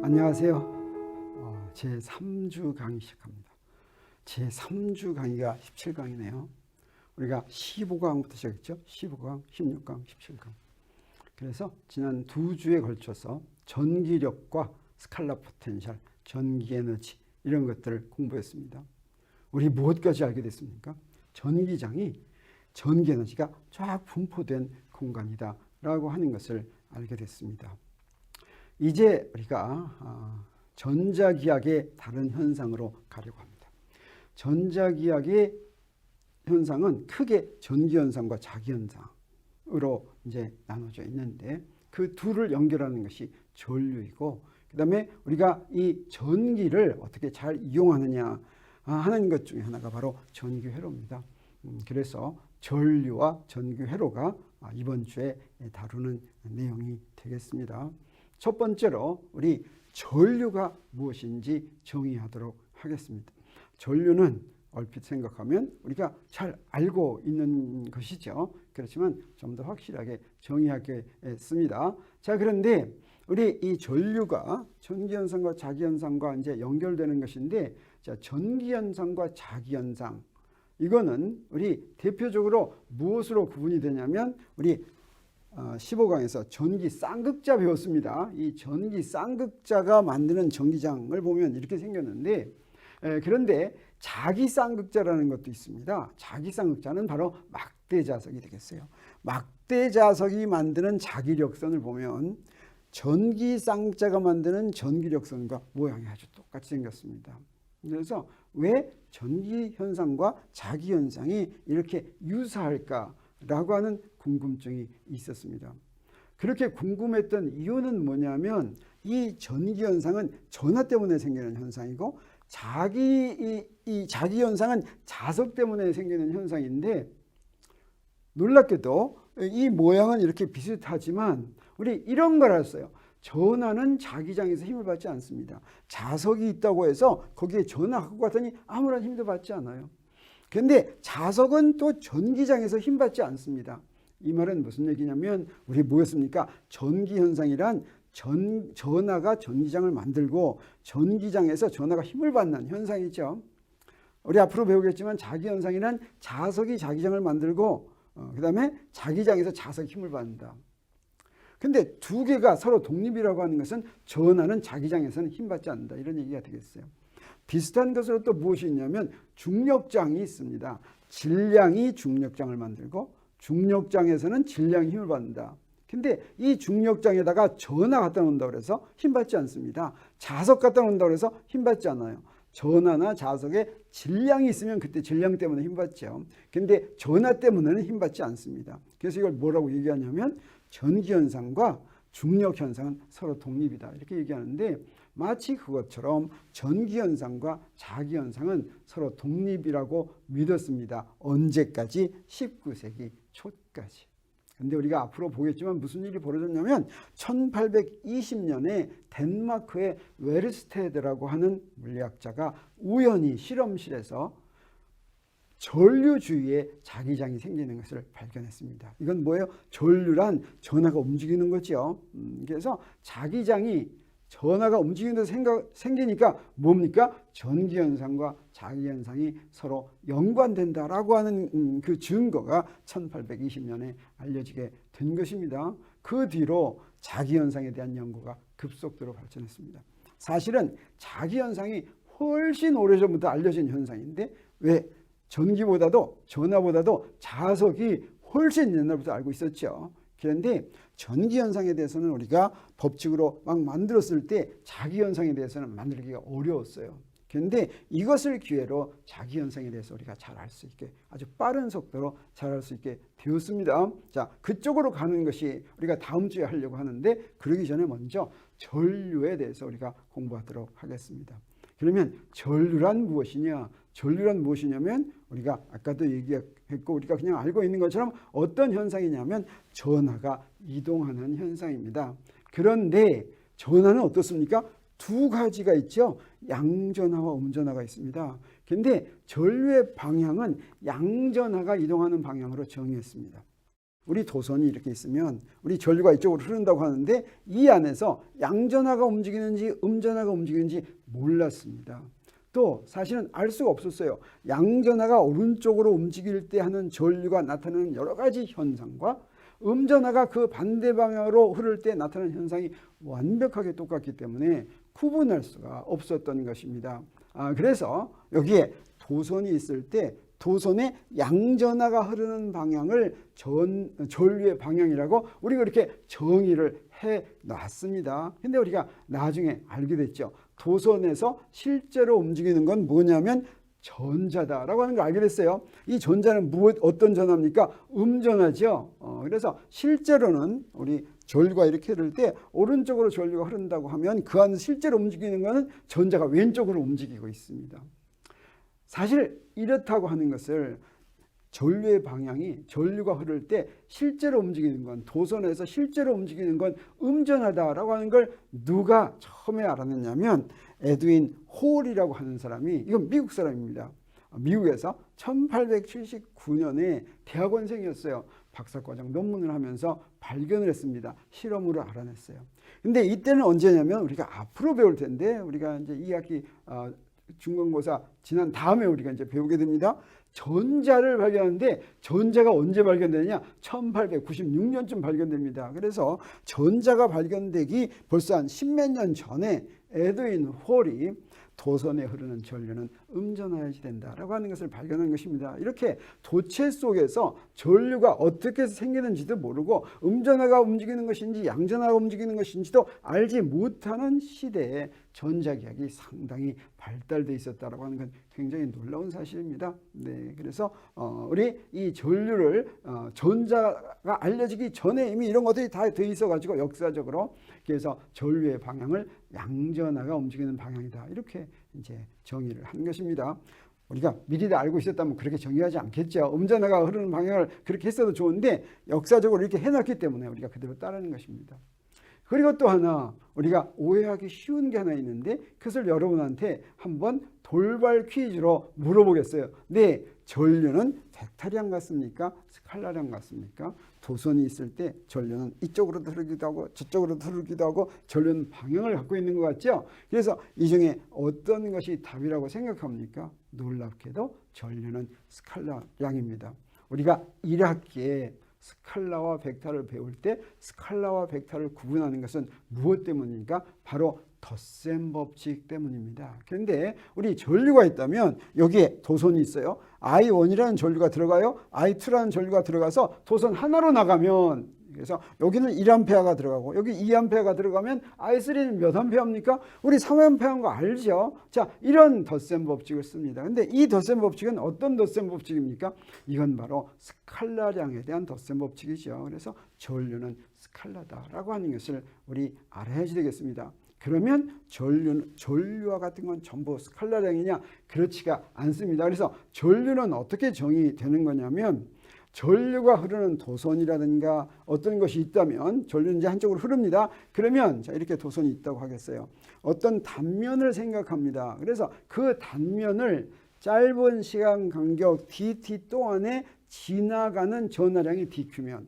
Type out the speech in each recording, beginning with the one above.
안녕하세요. 어, 제 3주 강의 시작합니다. 제 3주 강의가 17강이네요. 우리가 15강부터 시작했죠. 15강, 16강, 17강. 그래서 지난 두 주에 걸쳐서 전기력과 스칼라 포텐셜, 전기 에너지 이런 것들을 공부했습니다. 우리 무엇까지 알게 됐습니까? 전기장이 전기 에너지가 쫙 분포된 공간이다라고 하는 것을 알게 됐습니다. 이제 우리가 아, 전자기학의 다른 현상으로 가려고 합니다. 전자기학의 현상은 크게 전기현상과 자기현상으로 이제 나눠져 있는데 그 둘을 연결하는 것이 전류이고 그 다음에 우리가 이 전기를 어떻게 잘 이용하느냐 하는 것 중에 하나가 바로 전기회로입니다. 음, 그래서 전류와 전기회로가 아, 이번 주에 다루는 내용이 되겠습니다. 첫 번째로 우리 전류가 무엇인지 정의하도록 하겠습니다. 전류는 얼핏 생각하면 우리가 잘 알고 있는 것이죠. 그렇지만 좀 더 확실하게 정의하겠습니다. 자, 그런데 우리 이 전류가 전기현상과 자기현상과 이제 연결되는 것인데, 자, 전기현상과 자기현상. 이거는 우리 대표적으로 무엇으로 구분이 되냐면, 우리 15강에서 전기 쌍극자 배웠습니다. 이 전기 쌍극자가 만드는 전기장을 보면 이렇게 생겼는데, 그런데 자기 쌍극자라는 것도 있습니다. 자기 쌍극자는 바로 막대 자석이 되겠어요. 막대 자석이 만드는 자기력선을 보면 전기 쌍극자가 만드는 전기력선과 모양이 아주 똑같이 생겼습니다. 그래서 왜 전기 현상과 자기 현상이 이렇게 유사할까 라고 하는 궁금증이 있었습니다. 그렇게 궁금했던 이유는 뭐냐면 이 전기 현상은 전화 때문에 생기는 현상이고 자기 이, 이 자기 현상은 자석 때문에 생기는 현상인데 놀랍게도 이 모양은 이렇게 비슷하지만 우리 이런 걸 알았어요. 전하는 자기장에서 힘을 받지 않습니다. 자석이 있다고 해서 거기에 전하고 갔더니 아무런 힘도 받지 않아요. 그런데 자석은 또 전기장에서 힘 받지 않습니다. 이 말은 무슨 얘기냐면 우리 뭐였습니까? 전기 현상이란 전, 전하가 전기장을 만들고 전기장에서 전하가 힘을 받는 현상이죠. 우리 앞으로 배우겠지만 자기현상이란 자석이 자기장을 만들고 어, 그 다음에 자기장에서 자석이 힘을 받는다. 근데 두 개가 서로 독립이라고 하는 것은 전하는 자기장에서는 힘받지 않는다. 이런 얘기가 되겠어요. 비슷한 것으로 또 무엇이 있냐면 중력장이 있습니다. 질량이 중력장을 만들고 중력장에서는 질량이 힘을 받는다. 근데 이 중력장에다가 전하 갖다 놓는다 그래서 힘 받지 않습니다. 자석 갖다 놓는다 그래서 힘 받지 않아요. 전하나 자석에 질량이 있으면 그때 질량 때문에 힘 받죠. 근데 전하 때문에는 힘 받지 않습니다. 그래서 이걸 뭐라고 얘기하냐면 전기 현상과 중력 현상은 서로 독립이다. 이렇게 얘기하는데 마치 그것처럼 전기 현상과 자기 현상은 서로 독립이라고 믿었습니다. 언제까지? 19세기 초까지. 근데 우리가 앞으로 보겠지만 무슨 일이 벌어졌냐면 1820년에 덴마크의 웨르스테드라고 하는 물리학자가 우연히 실험실에서 전류주위에 자기장이 생기는 것을 발견했습니다. 이건 뭐예요? 전류란 전하가 움직이는 거죠. 음, 그래서 자기장이 전하가 움직이는 데 생각, 생기니까 뭡니까? 전기현상과 자기현상이 서로 연관된다라고 하는 음, 그 증거가 1820년에 알려지게 된 것입니다. 그 뒤로 자기현상에 대한 연구가 급속도로 발전했습니다. 사실은 자기현상이 훨씬 오래전부터 알려진 현상인데 왜 전기보다도 전화보다도 자석이 훨씬 옛날부터 알고 있었죠. 그런데 전기 현상에 대해서는 우리가 법칙으로 막 만들었을 때 자기 현상에 대해서는 만들기가 어려웠어요. 그런데 이것을 기회로 자기 현상에 대해서 우리가 잘 알 수 있게 아주 빠른 속도로 잘 알 수 있게 되었습니다. 자, 그쪽으로 가는 것이 우리가 다음 주에 하려고 하는데 그러기 전에 먼저 전류에 대해서 우리가 공부하도록 하겠습니다. 그러면 전류란 무엇이냐? 전류란 무엇이냐면 우리가 아까도 얘기했고 우리가 그냥 알고 있는 것처럼 어떤 현상이냐면 전하가 이동하는 현상입니다. 그런데 전하는 어떻습니까? 두 가지가 있죠. 양전하와 음전하가 있습니다. 근데 전류의 방향은 양전하가 이동하는 방향으로 정의했습니다. 우리 도선이 이렇게 있으면 우리 전류가 이쪽으로 흐른다고 하는데 이 안에서 양전하가 움직이는지 음전하가 움직이는지 몰랐습니다. 또 사실은 알 수가 없었어요. 양전하가 오른쪽으로 움직일 때 하는 전류가 나타나는 여러 가지 현상과 음전하가 그 반대 방향으로 흐를 때 나타나는 현상이 완벽하게 똑같기 때문에 구분할 수가 없었던 것입니다. 아, 그래서 여기에 도선이 있을 때 도선의 양전하가 흐르는 방향을 전, 전류의 방향이라고 우리가 이렇게 정의를 해 놨습니다. 근데 우리가 나중에 알게 됐죠. 도선에서 실제로 움직이는 건 뭐냐면 전자다라고 하는 걸 알게 됐어요. 이 전자는 무엇 어떤 전화입니까? 음전하죠. 어, 그래서 실제로는 우리 전류가 이렇게 흐를 때 오른쪽으로 전류가 흐른다고 하면 그 안에 실제로 움직이는 것은 전자가 왼쪽으로 움직이고 있습니다. 사실 이렇다고 하는 것을 전류의 방향이 전류가 흐를 때 실제로 움직이는 건 도선에서 실제로 움직이는 건 음전하다라고 하는 걸 누가 처음에 알아냈냐면 에드윈 홀이라고 하는 사람이 이건 미국 사람입니다. 미국에서 1879년에 대학원생이었어요. 박사과정 논문을 하면서 발견을 했습니다. 실험으로 알아냈어요. 근데 이때는 언제냐면 우리가 앞으로 배울 텐데 우리가 이제 2학기 어, 중간고사 지난 다음에 우리가 이제 배우게 됩니다. 전자를 발견하는데 전자가 언제 발견되느냐? 1896년쯤 발견됩니다. 그래서 전자가 발견되기 벌써 한 십몇 년 전에 에드윈 홀이 도선에 흐르는 전류는 음전하여야 된다라고 하는 것을 발견한 것입니다. 이렇게 도체 속에서 전류가 어떻게 생기는지도 모르고 음전하가 움직이는 것인지 양전하가 움직이는 것인지도 알지 못하는 시대에 전자기학이 상당히 발달돼 있었다라고 하는 건 굉장히 놀라운 사실입니다. 네, 그래서 어, 우리 이 전류를 어, 전자가 알려지기 전에 이미 이런 것들이 다 돼 있어가지고 역사적으로 그래서 전류의 방향을 양전하가 움직이는 방향이다 이렇게 이제 정의를 한 것입니다. 우리가 미리 다 알고 있었다면 그렇게 정의하지 않겠죠. 음전하가 흐르는 방향을 그렇게 했어도 좋은데 역사적으로 이렇게 해놨기 때문에 우리가 그대로 따르는 것입니다. 그리고 또 하나 우리가 오해하기 쉬운 게 하나 있는데 그것을 여러분한테 한번 돌발 퀴즈로 물어보겠어요. 네, 전류는 벡터량 같습니까? 스칼라량 같습니까? 도선이 있을 때 전류는 이쪽으로 흐르기도 하고 저쪽으로 흐르기도 하고 전류는 방향을 갖고 있는 것 같죠? 그래서 이 중에 어떤 것이 답이라고 생각합니까? 놀랍게도 전류는 스칼라량입니다. 우리가 1학기에 스칼라와 벡터를 배울 때 스칼라와 벡터를 구분하는 것은 무엇 때문입니까? 바로 덧셈 법칙 때문입니다. 그런데 우리 전류가 있다면 여기에 도선이 있어요. I1이라는 전류가 들어가요. I2라는 전류가 들어가서 도선 하나로 나가면 그래서 여기는 1암페어가 들어가고 여기 2암페어가 들어가면 I3는 몇 암페어입니까? 우리 3암페어인 거 알죠? 자, 이런 덧셈 법칙을 씁니다. 근데 이 덧셈 법칙은 어떤 덧셈 법칙입니까? 이건 바로 스칼라량에 대한 덧셈 법칙이죠. 그래서 전류는 스칼라다라고 하는 것을 우리 알아야지 되겠습니다. 그러면 전류, 전류와 같은 건 전부 스칼라량이냐? 그렇지가 않습니다. 그래서 전류는 어떻게 정의되는 거냐면 전류가 흐르는 도선이라든가 어떤 것이 있다면 전류는 이제 한쪽으로 흐릅니다. 그러면 자 이렇게 도선이 있다고 하겠어요. 어떤 단면을 생각합니다. 그래서 그 단면을 짧은 시간 간격 dt 동안에 지나가는 전하량이 dq면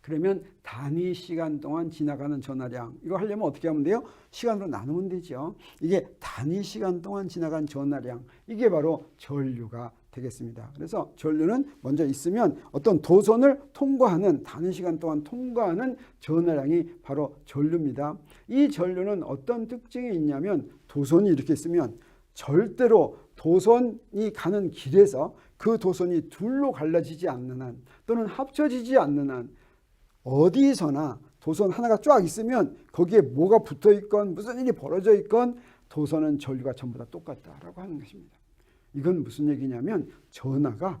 그러면 단위 시간 동안 지나가는 전하량 이거 하려면 어떻게 하면 돼요? 시간으로 나누면 되죠. 이게 단위 시간 동안 지나간 전하량 이게 바로 전류가 되겠습니다. 그래서 전류는 먼저 있으면 어떤 도선을 통과하는 단위 시간 동안 통과하는 전하량이 바로 전류입니다. 이 전류는 어떤 특징이 있냐면 도선이 이렇게 있으면 절대로 도선이 가는 길에서 그 도선이 둘로 갈라지지 않는 한 또는 합쳐지지 않는 한 어디서나 도선 하나가 쫙 있으면 거기에 뭐가 붙어 있건 무슨 일이 벌어져 있건 도선은 전류가 전부 다 똑같다라고 하는 것입니다. 이건 무슨 얘기냐면 전하가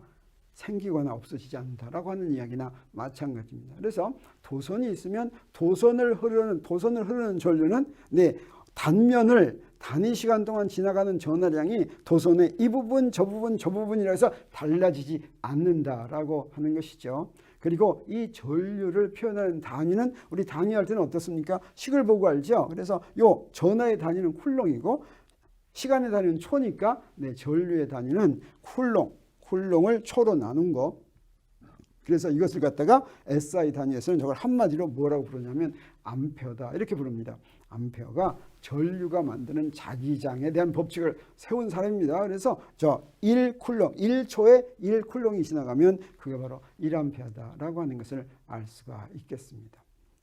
생기거나 없어지지 않는다라고 하는 이야기나 마찬가지입니다. 그래서 도선이 있으면 도선을 흐르는 도선을 흐르는 전류는 네 단면을 단위 시간 동안 지나가는 전하량이 도선의 이 부분 저 부분 저 부분이라 해서 달라지지 않는다라고 하는 것이죠. 그리고 이 전류를 표현하는 단위는 우리 단위할 때는 어떻습니까? 식을 보고 알죠. 그래서 요 전하의 단위는 쿨롱이고 시간의 단위는 초니까 네, 전류의 단위는 쿨롱, 쿨롱을 초로 나눈 거. 그래서 이것을 갖다가 SI 단위에서는 저걸 한마디로 뭐라고 부르냐면 암페어다 이렇게 부릅니다. 암페어가 전류가 만드는 자기장에 대한 법칙을 세운 사람입니다. 그래서 저 1쿨롱, 1초에 1쿨롱이 지나가면 그게 바로 1암페어다라고 하는 것을 알 수가 있겠습니다.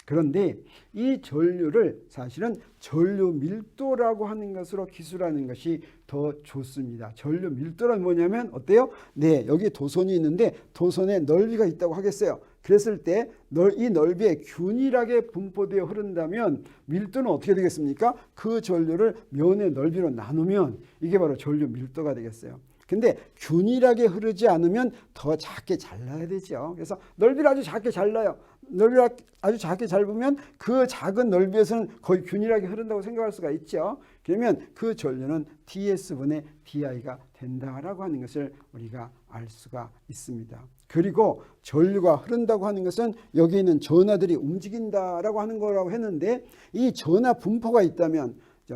그런데 이 전류를 사실은 전류 밀도라고 하는 것으로 기술하는 것이 더 좋습니다. 전류 밀도란 뭐냐면 어때요? 네, 여기 도선이 있는데 도선에 넓이가 있다고 하겠어요. 그랬을 때 이 넓이에 균일하게 분포되어 흐른다면 밀도는 어떻게 되겠습니까? 그 전류를 면의 넓이로 나누면 이게 바로 전류 밀도가 되겠어요. 근데 균일하게 흐르지 않으면 더 작게 잘라야 되죠. 그래서 넓이를 아주 작게 잘라요. 넓이를 아주 작게 잘 보면 그 작은 넓이에서는 거의 균일하게 흐른다고 생각할 수가 있죠. 그러면 그 전류는 ds분의 di가 된다라고 하는 것을 우리가 알 수가 있습니다. 그리고 전류가 흐른다고 하는 것은 여기 있는 전하들이 움직인다라고 하는 거라고 했는데 이 전하 분포가 있다면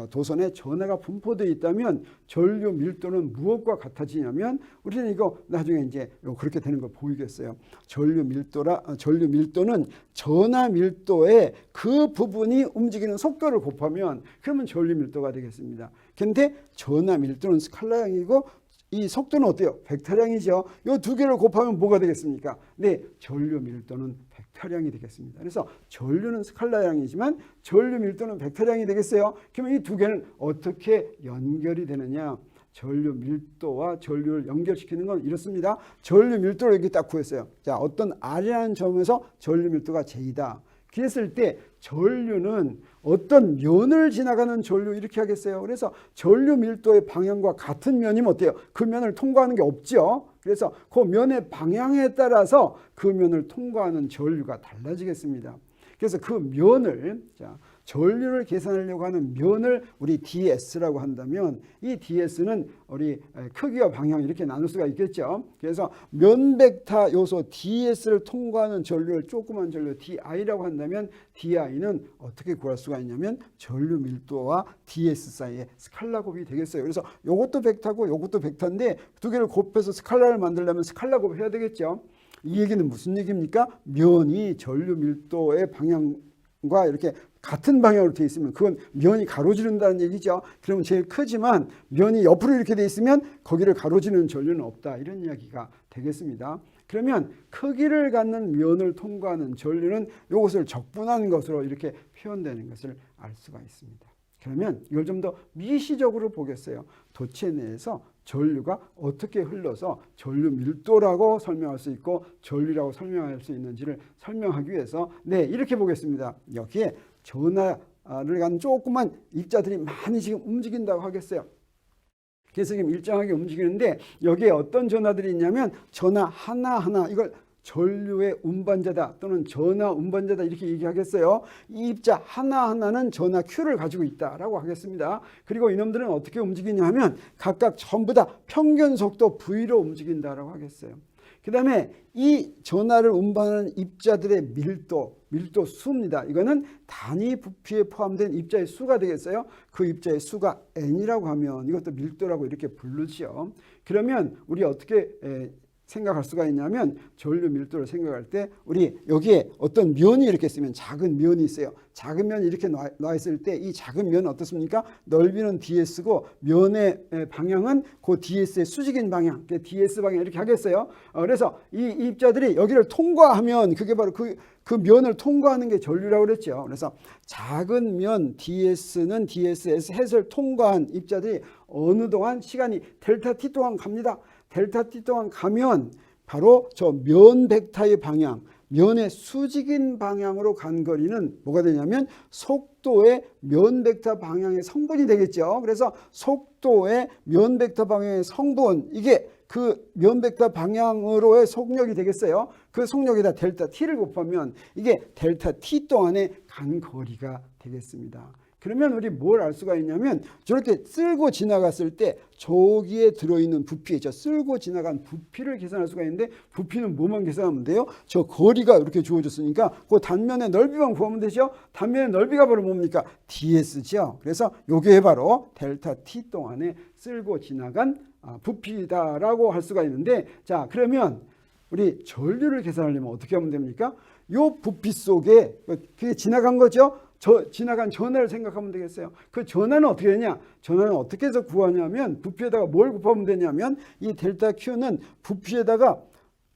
도선에 전하가 분포되어 있다면 전류 밀도는 무엇과 같아지냐면 우리는 이거 나중에 이제 그렇게 되는 거 보이겠어요. 전류 밀도라 어, 전류 밀도는 전하 밀도의 그 부분이 움직이는 속도를 곱하면 그러면 전류 밀도가 되겠습니다. 근데 전하 밀도는 스칼라형이고 이 속도는 어때요? 벡터량이죠. 이 두 개를 곱하면 뭐가 되겠습니까? 네, 전류 밀도는 벡터량이 되겠습니다. 그래서 전류는 스칼라량이지만 전류 밀도는 벡터량이 되겠어요. 그러면 이 두 개는 어떻게 연결이 되느냐? 전류 밀도와 전류를 연결시키는 건 이렇습니다. 전류 밀도를 이렇게 딱 구했어요. 자, 어떤 R이라는 점에서 전류 밀도가 J다. 그랬을 때 전류는 어떤 면을 지나가는 전류 이렇게 하겠어요. 그래서 전류 밀도의 방향과 같은 면이면 어때요? 그 면을 통과하는 게 없죠. 그래서 그 면의 방향에 따라서 그 면을 통과하는 전류가 달라지겠습니다. 그래서 그 면을 자 전류를 계산하려고 하는 면을 우리 ds라고 한다면 이 ds는 우리 크기와 방향 이렇게 나눌 수가 있겠죠. 그래서 면 벡터 요소 ds를 통과하는 전류를 조그만 전류 di라고 한다면 di는 어떻게 구할 수가 있냐면 전류 밀도와 ds 사이의 스칼라 곱이 되겠어요. 그래서 요것도 벡터고 요것도 벡터인데 두 개를 곱해서 스칼라를 만들려면 스칼라 곱을 해야 되겠죠. 이 얘기는 무슨 얘기입니까? 면이 전류 밀도의 방향과 이렇게 같은 방향으로 되어 있으면 그건 면이 가로지른다는 얘기죠. 그러면 제일 크지만 면이 옆으로 이렇게 되어 있으면 거기를 가로지르는 전류는 없다. 이런 이야기가 되겠습니다. 그러면 크기를 갖는 면을 통과하는 전류는 이것을 적분한 것으로 이렇게 표현되는 것을 알 수가 있습니다. 그러면 이걸 좀 더 미시적으로 보겠어요. 도체 내에서 전류가 어떻게 흘러서 전류 밀도라고 설명할 수 있고 전류라고 설명할 수 있는지를 설명하기 위해서 네 이렇게 보겠습니다. 여기에 전화를 간 조그만 입자들이 많이 지금 움직인다고 하겠어요. 그래서 지금 일정하게 움직이는데 여기에 어떤 전화들이 있냐면 전화 하나하나 이걸 전류의 운반자다 또는 전화 운반자다 이렇게 얘기하겠어요. 이 입자 하나하나는 전화 Q를 가지고 있다라고 하겠습니다. 그리고 이놈들은 어떻게 움직이냐 하면 각각 전부 다 평균 속도 V로 움직인다라고 하겠어요. 그 다음에 이 전하를 운반하는 입자들의 밀도, 밀도 수입니다. 이거는 단위 부피에 포함된 입자의 수가 되겠어요. 그 입자의 수가 n이라고 하면 이것도 밀도라고 이렇게 부르죠. 그러면 우리 어떻게 생각할 수가 있냐면 전류 밀도를 생각할 때 우리 여기에 어떤 면이 이렇게 있으면 작은 면이 있어요. 작은 면이 이렇게 놔 있을 때 이 작은 면은 어떻습니까? 넓이는 ds고 면의 방향은 그 ds의 수직인 방향, ds 방향 이렇게 하겠어요. 어, 그래서 이 입자들이 여기를 통과하면 그게 바로 그, 그 면을 통과하는 게 전류라고 그랬죠. 그래서 작은 면 ds는 ds에서 햇을 통과한 입자들이 어느 동안 시간이 델타 t 동안 갑니다. 델타 t 동안 가면 바로 저 면 벡터의 방향, 면의 수직인 방향으로 간 거리는 뭐가 되냐면 속도의 면 벡터 방향의 성분이 되겠죠. 그래서 속도의 면 벡터 방향의 성분 이게 그 면 벡터 방향으로의 속력이 되겠어요. 그 속력에다 델타 t를 곱하면 이게 델타 t 동안의 간 거리가 되겠습니다. 그러면 우리 뭘 알 수가 있냐면 저렇게 쓸고 지나갔을 때 저기에 들어있는 부피, 저 쓸고 지나간 부피를 계산할 수가 있는데 부피는 뭐만 계산하면 돼요? 저 거리가 이렇게 주어졌으니까 그 단면의 넓이만 구하면 되죠? 단면의 넓이가 바로 뭡니까? ds죠. 그래서 요게 바로 델타 t 동안에 쓸고 지나간 아, 부피다라고 할 수가 있는데 자 그러면 우리 전류를 계산하려면 어떻게 하면 됩니까? 요 부피 속에 그게 지나간 거죠. 저 지나간 전하를 생각하면 되겠어요. 그 전하는 어떻게 되냐? 전하는 어떻게 해서 구하냐면 부피에다가 뭘 곱하면 되냐면 이 델타 Q는 부피에다가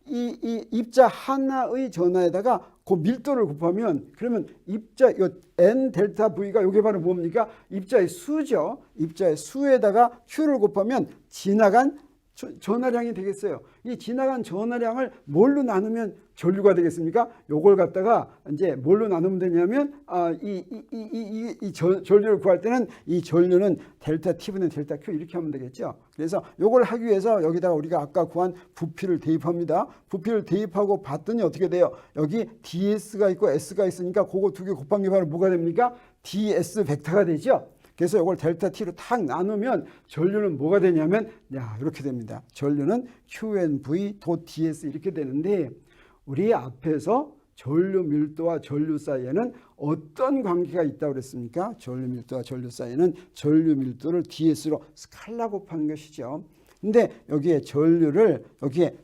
이, 이 입자 하나의 전하에다가 그 밀도를 곱하면 그러면 입자 요 n 델타 v가 요게 바로 뭡니까? 입자의 수죠. 입자의 수에다가 q를 곱하면 지나간 저- 전하량이 되겠어요. 이 지나간 전하량을 뭘로 나누면 전류가 되겠습니까? 요걸 갖다가 이제 뭘로 나누면 되냐면 아, 이, 이, 이, 이, 이, 이 전- 전류를 구할 때는 이 전류는 델타 T분의 델타 Q 이렇게 하면 되겠죠. 그래서 요걸 하기 위해서 여기다가 우리가 아까 구한 부피를 대입합니다. 부피를 대입하고 봤더니 어떻게 돼요? 여기 DS가 있고 S가 있으니까 그거 두개게 바로 뭐가 됩니까? DS 벡터가 되죠. 그래서 이걸 델타 T로 탁 나누면 전류는 뭐가 되냐면 야 이렇게 됩니다. 전류는 QNV 도 DS 이렇게 되는데 우리 앞에서 전류 밀도와 전류 사이에는 어떤 관계가 있다고 그랬습니까? 전류 밀도와 전류 사이에는 전류 밀도를 DS로 스칼라 곱하는 것이죠. 근데 여기에 전류를 여기에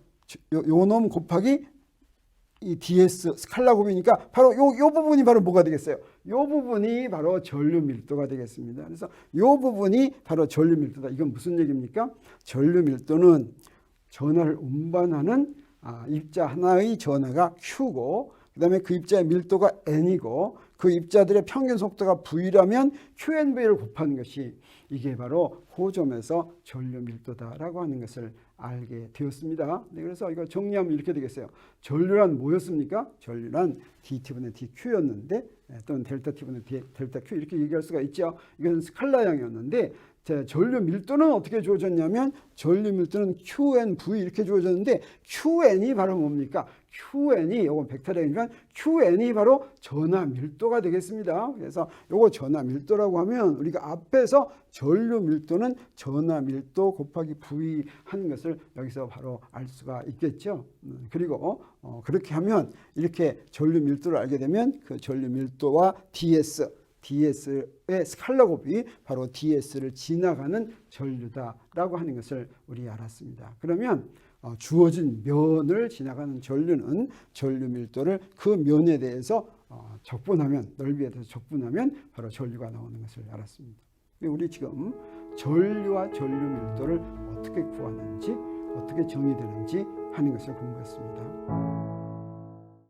요, 요놈 곱하기 이 DS 스칼라 곱이니까 바로 요, 요 부분이 바로 뭐가 되겠어요? 요 부분이 바로 전류 밀도가 되겠습니다. 그래서 요 부분이 바로 전류 밀도다. 이건 무슨 얘기입니까? 전류 밀도는 전하를 운반하는 아, 입자 하나의 전하가 Q고 그다음에 그 입자의 밀도가 N이고 그 입자들의 평균 속도가 V라면 QNV를 곱하는 것이 이게 바로 호점에서 전류 밀도다라고 하는 것을 알게 되었습니다. 네, 그래서 이거 정리하면 이렇게 되겠어요. 전류란 뭐였습니까? 전류란 dT분의 dQ였는데 예, 또는 델타 T분의 델타 Q 이렇게 얘기할 수가 있죠. 이건 스칼라형이었는데 자, 전류 밀도는 어떻게 주어졌냐면 전류 밀도는 QNV 이렇게 주어졌는데 QN이 바로 뭡니까? QN이 이건 벡터량이지만 QN이 바로 전하 밀도가 되겠습니다. 그래서 요거 전하 밀도라고 하면 우리가 앞에서 전류 밀도는 전하 밀도 곱하기 V 하는 것을 여기서 바로 알 수가 있겠죠. 음, 그리고 어, 그렇게 하면 이렇게 전류 밀도를 알게 되면 그 전류 밀도와 DS DS의 스칼라 곱이 바로 DS를 지나가는 전류다라고 하는 것을 우리 알았습니다. 그러면 어, 주어진 면을 지나가는 전류는 전류 밀도를 그 면에 대해서 어, 적분하면 넓이에 대해서 적분하면 바로 전류가 나오는 것을 알았습니다. 우리 지금 전류와 전류 밀도를 어떻게 구하는지 어떻게 정의되는지 하는 것을 공부했습니다.